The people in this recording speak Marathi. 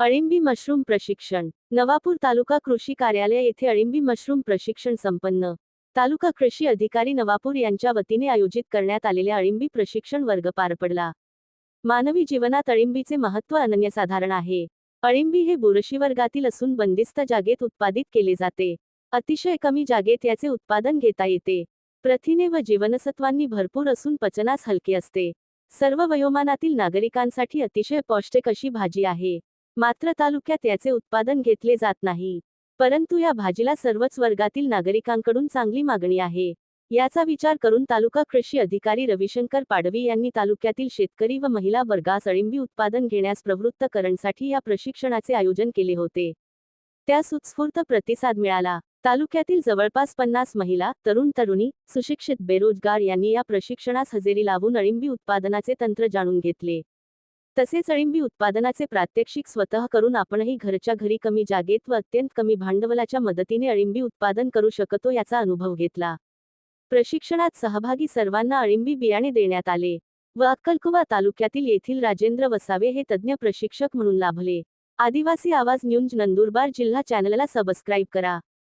अळिंबी मशरूम प्रशिक्षण. नवापूर तालुका कृषी कार्यालय येथे अळिंबी मशरूम प्रशिक्षण संपन्न. तालुका कृषी अधिकारी नवापूर यांच्या वतीने आयोजित करण्यात आलेल्या अळिंबी प्रशिक्षण वर्ग पार पडला. मानवी जीवनात अळिंबीचे महत्त्व अनन्यसाधारण आहे. अळिंबी हे बुरशी वर्गातील असून बंदिस्त जागेत उत्पादित केले जाते. अतिशय कमी जागेत याचे उत्पादन घेता येते. प्रथिने व जीवनसत्वांनी भरपूर असून पचनास हलके असते. सर्व वयोमानातील नागरिकांसाठी अतिशय पौष्टिक अशी भाजी आहे. मात्र तालुक्यात याचे उत्पादन घेतले जात नाही. परंतु या भाजीला सर्वच वर्गातील नागरिकांकडून चांगली मागणी आहे. याचा विचार करून तालुका कृषी अधिकारी रविशंकर पाडवी यांनी तालुक्यातील शेतकरी व महिला वर्गास अळिंबी उत्पादन घेण्यास प्रवृत्त करण्यासाठी या प्रशिक्षणाचे आयोजन केले होते. त्यास उत्स्फूर्त प्रतिसाद मिळाला. तालुक्यातील जवळपास पन्नास महिला तरुण तरुणी सुशिक्षित बेरोजगार यांनी या प्रशिक्षणास हजेरी लावून अळिंबी उत्पादनाचे तंत्र जाणून घेतले. तसेच अळिंबी उत्पादनाचे प्रात्यक्षिक स्वतः करून आपणही घरच्या घरी कमी जागेत व अत्यंत कमी भांडवलाच्या मदतीने अळिंबी उत्पादन करू शकतो याचा अनुभव घेतला. प्रशिक्षणात सहभागी सर्वांना अळिंबी बियाणे देण्यात आले व अक्कलकुवा तालुक्यातील येथील राजेंद्र वसावे हे तज्ज्ञ प्रशिक्षक म्हणून लाभले. आदिवासी आवाज न्यूज नंदुरबार जिल्हा चॅनलला सबस्क्राईब करा.